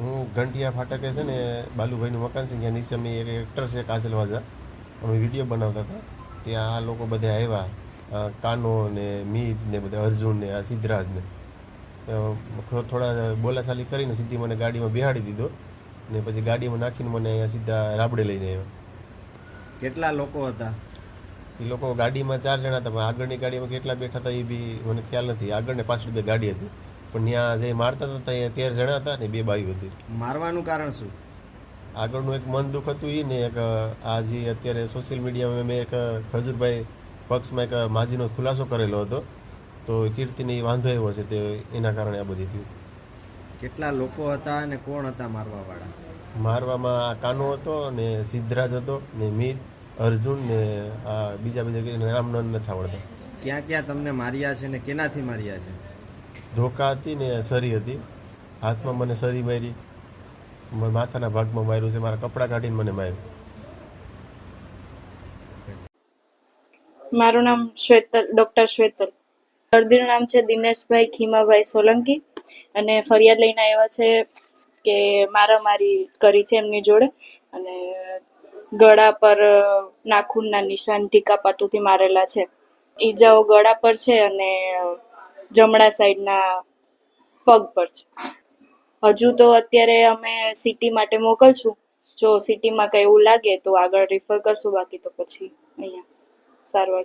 હું ઘંટિયા ફાટકે છે ને બાલુભાઈનું મકાન છે ત્યાં નીચે અમે એક એક્ટર છે કાજલ વાજા. અમે વીડિયો બનાવતા હતા. ત્યાં આ લોકો બધા આવ્યા. કાનો ને મીત ને બધા અર્જુન ને આ સિદ્ધરાજ ને. થોડા બોલાચાલી કરીને સીધી મને ગાડીમાં બિહાડી દીધો ને પછી ગાડીમાં નાખીને મને અહીંયા સીધા રાબડે લઈને આવ્યો. કેટલા લોકો હતા? એ લોકો ગાડીમાં ચાર જણા હતા આગળની ગાડીમાં કેટલા બેઠા હતા એ બી મને ખ્યાલ નથી. આગળ ને પાછળ બે ગાડી હતી. પણ ત્યાં જે મારતા હતા ત્યાં તેર જણા હતા ને બે બાઈઓ હતી. મારવાનું કારણ શું? આગળનું એક મન દુઃખ હતું એ ને એક આ જે અત્યારે સોશિયલ મીડિયામાં મેં એક ખજૂરભાઈ પક્ષમાં એક માજીનો ખુલાસો કરેલો હતો. તો કીર્તિને એ વાંધો એવો છે તે એના કારણે આ બધી થયું. કેટલા લોકો હતા અને કોણ હતા મારવાવાળા? મારવામાં આ કાનો હતો ને સિદ્ધરાજ હતો ને મિત અર્જુન ને આ બીજા બીજા નામ ન નથી આવડતા. ક્યાં ક્યાં તમને માર્યા છે ને કેનાથી માર્યા છે? ધોકા હતી ને સરી હતી. હાથમાં મને સરી મારી. માથાના ભાગમાં માર્યું છે. મારા કપડાં કાઢીને મને માર્યું. મારું નામ શ્વેતલ, ડૉક્ટર શ્વેતલ. દર્દીનું નામ છે દિનેશભાઈ ખીમાભાઈ સોલંકી અને ફરિયાદ લઈને આવ્યા છે કે મારામારી કરી છે એમની જોડે અને ગળા પર નાખૂનના નિશાન ટીકા પાટુથી મારેલા છે. ઈજાઓ ગળા પર છે અને જમણા સાઈડના પગ પર છે. હજુ તો અત્યારે અમે સિટી માટે મોકલશું. જો સિટીમાં કંઈ એવું લાગે તો આગળ રિફર કરશું, બાકી તો પછી અહીંયા સારવાર